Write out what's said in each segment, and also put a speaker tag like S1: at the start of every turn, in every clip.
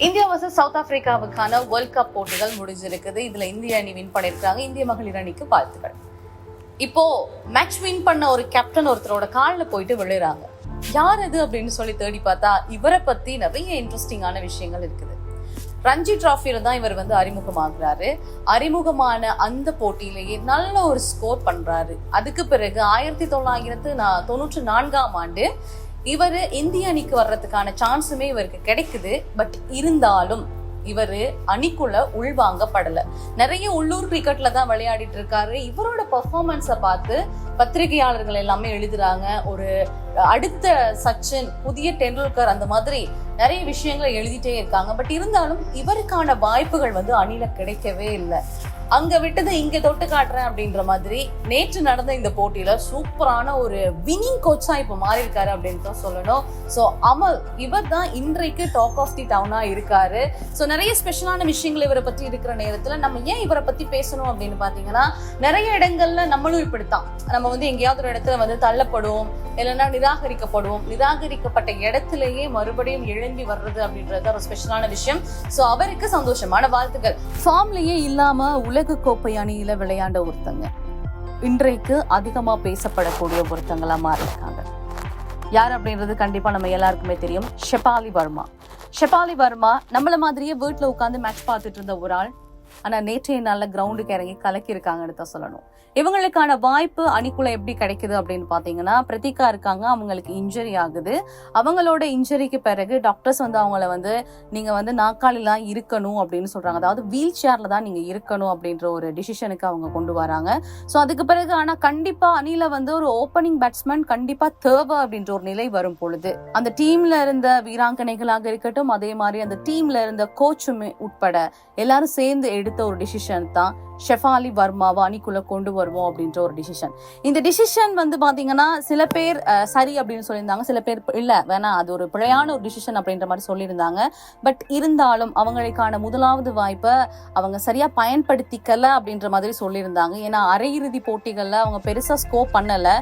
S1: India versus south ஆப்பிரிக்காவுக்கான world cup போட்டிகள் முடிஞ்சிருக்குது. இதுல இந்திய அணி வின் பண்ணியிருக்காங்க. இந்திய மகளிர் அணிக்கு வாழ்த்துக்கள். இப்போ மேட்ச் வின் பண்ண ஒரு கேப்டன் ஒருத்தரோட காலில் போயிட்டு விழுறாங்க யார் அது அப்படின்னு சொல்லி தேடி பார்த்தா இவரை பத்தி நிறைய இன்ட்ரெஸ்டிங்கான விஷயங்கள் இருக்குது. ரஞ்சி டிராஃபியில தான் இவர் வந்து அறிமுகமாகிறாரு. அறிமுகமான அந்த போட்டியிலேயே நல்ல ஒரு ஸ்கோர் பண்றாரு. அதுக்கு பிறகு ஆயிரத்தி தொள்ளாயிரத்து நா- தொண்ணூற்று நான்காம் ஆண்டு இவர் இந்திய அணிக்கு வர்றதுக்கான சான்ஸுமே இவருக்கு கிடைக்குது. பட் இருந்தாலும் இவர் அணிக்குள்ள உள்வாங்கப்படல. நிறைய உள்ளூர் கிரிக்கெட்ல தான் விளையாடிட்டு இருக்காரு. இவரோட பெர்ஃபார்மன்ஸை பார்த்து பத்திரிகையாளர்கள் எல்லாமே எழுதுறாங்க. ஒரு அடுத்த சச்சின் புதிய டெண்டுல்கர் அந்த மாதிரி நிறைய விஷயங்களை எழுதிட்டே இருக்காங்க. பட் இருந்தாலும் இவருக்கான வாய்ப்புகள் வந்து அணில கிடைக்கவே இல்லை. அங்க விட்டது இங்க தொட்டு காட்டுறேன் அப்படின்ற மாதிரி நேற்று நடந்த இந்த போட்டியில சூப்பரான ஒரு வினிங் கோச்சா இப்ப மாறி இருக்காரு அப்படின்னு தான் சொல்லணும். ஸோ அமல் இவர் தான் இன்றைக்கு டாக் ஆஃப் தி டவுனா இருக்காரு. ஸோ நிறைய ஸ்பெஷலான விஷயங்கள் இவரை பத்தி இருக்கிற நேரத்துல நம்ம ஏன் இவரை பத்தி பேசணும் அப்படின்னு பாத்தீங்கன்னா நிறைய இடங்கள்ல நம்மளும் இப்படித்தான். நம்ம வந்து எங்கேயாவது ஒரு இடத்துல வந்து தள்ளப்படுவோம் இல்லைன்னா நிராகரிக்கப்படுவோம் நிராகரிக்கப்பட்ட இடத்துலயே மறுபடியும் எழும்பி வர்றது அப்படின்றது ஒரு ஸ்பெஷலான விஷயம். ஸோ அவருக்கு சந்தோஷமான வாழ்த்துக்கள். ஃபார்ம்லயே இல்லாம உலக கோப்பை அணியில விளையாண்ட ஒருத்தங்க. இன்றைக்கு அதிகமா பேசப்படக்கூடிய ஒருத்தங்களா மாறியிருக்காங்க. யார் அப்படின்றது கண்டிப்பா நம்ம எல்லாருக்குமே தெரியும். ஷெபாலி வர்மா. ஷெபாலி வர்மா நம்மள மாதிரியே வீட்ல உட்காந்து மேட்ச் பார்த்துட்டு இருந்த ஒரு ஆள் ஆனால் நேற்றைய நாளில் கிரவுண்டுக்கு இறங்கி கலக்கியிருக்காங்கன்னு தான் சொல்லணும். இவங்களுக்கான வாய்ப்பு அணிக்குள்ள எப்படி கிடைக்குது அப்படின்னு பார்த்தீங்கன்னா பிரதீகா இருக்காங்க அவங்களுக்கு இன்ஜரி ஆகுது. அவங்களோட இன்ஜரிக்கு பிறகு டாக்டர்ஸ் வந்து அவங்கள வந்து நீங்கள் வந்து நாக்காளிலாம் இருக்கணும் அப்படின்னு சொல்கிறாங்க அதாவது வீல் சேரில் தான் நீங்கள் இருக்கணும் அப்படின்ற ஒரு டிசிஷனுக்கு அவங்க கொண்டு வராங்க. ஸோ அதுக்கு பிறகு ஆனால் கண்டிப்பாக அணியில் வந்து ஒரு ஓப்பனிங் பேட்ஸ்மேன் கண்டிப்பாக தேவை அப்படின்ற ஒரு நிலை வரும் பொழுது அந்த டீமில் இருந்த வீராங்கனைகளாக இருக்கட்டும் அதே மாதிரி அந்த டீமில் இருந்த கோச்சுமே உட்பட எல்லாரும் சேர்ந்து எடுத்த ஒரு டிசிஷன் தான். ஷெஃபாலி வர்மாவை அணிக்குள்ளே கொண்டு வருவோம் அப்படின்ற ஒரு டிசிஷன் இந்த டிசிஷன் வந்து பார்த்தீங்கன்னா சில பேர் சரி அப்படின்னு சொல்லியிருந்தாங்க. சில பேர் இல்லை வேணாம் அது ஒரு பிழையான ஒரு டிசிஷன் அப்படின்ற மாதிரி சொல்லியிருந்தாங்க. பட் இருந்தாலும் அவங்களுக்கான முதலாவது வாய்ப்பை அவங்க சரியா பயன்படுத்திக்கல அப்படின்ற மாதிரி சொல்லியிருந்தாங்க. ஏன்னா அரையிறுதி போட்டிகளில் அவங்க பெருசாக ஸ்கோப் பண்ணலை.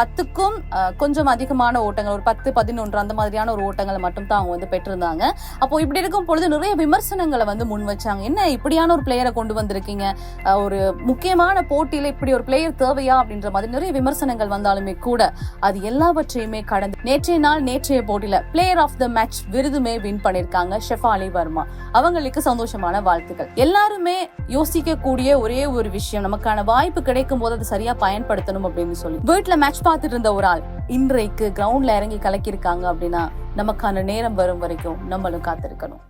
S1: பத்துக்கும் கொஞ்சம் அதிகமான ஓட்டங்கள் ஒரு பத்து பதினொன்று அந்த மாதிரியான ஒரு ஓட்டங்களை மட்டும் தான் அவங்க வந்து பெற்றிருந்தாங்க. அப்போ இப்படி இருக்கும் பொழுது நிறைய விமர்சனங்களை வந்து முன் வச்சாங்க. என்ன இப்படியான ஒரு பிளேயரை கொண்டு வந்திருக்கீங்க? ஆஹ், ஒரு முக்கியமான போட்டியில இப்படி ஒரு பிளேயர் தேவையா அப்படின்ற மாதிரி நிறைய விமர்சனங்கள் வந்தாலுமே கூட அது எல்லாவற்றையுமே கடந்து நேற்றைய நாள் நேற்றைய போட்டியில பிளேயர் ஆஃப் த மேட்ச் விருதுமே வின் பண்ணிருக்காங்க ஷெஃபாலி வர்மா. அவங்களுக்கு சந்தோஷமான வாழ்த்துக்கள். எல்லாருமே யோசிக்கக்கூடிய ஒரே ஒரு விஷயம் நமக்கான வாய்ப்பு கிடைக்கும் போது அதை சரியா பயன்படுத்தணும் அப்படின்னு சொல்லி. வீட்டுல மேட்ச் பார்த்துட்டு இருந்த ஒரு ஆள் இன்றைக்கு கிரவுண்ட்ல இறங்கி கலக்கியிருக்காங்க அப்படின்னா நமக்கான நேரம் வரும் வரைக்கும் நம்மளும் காத்திருக்கணும்.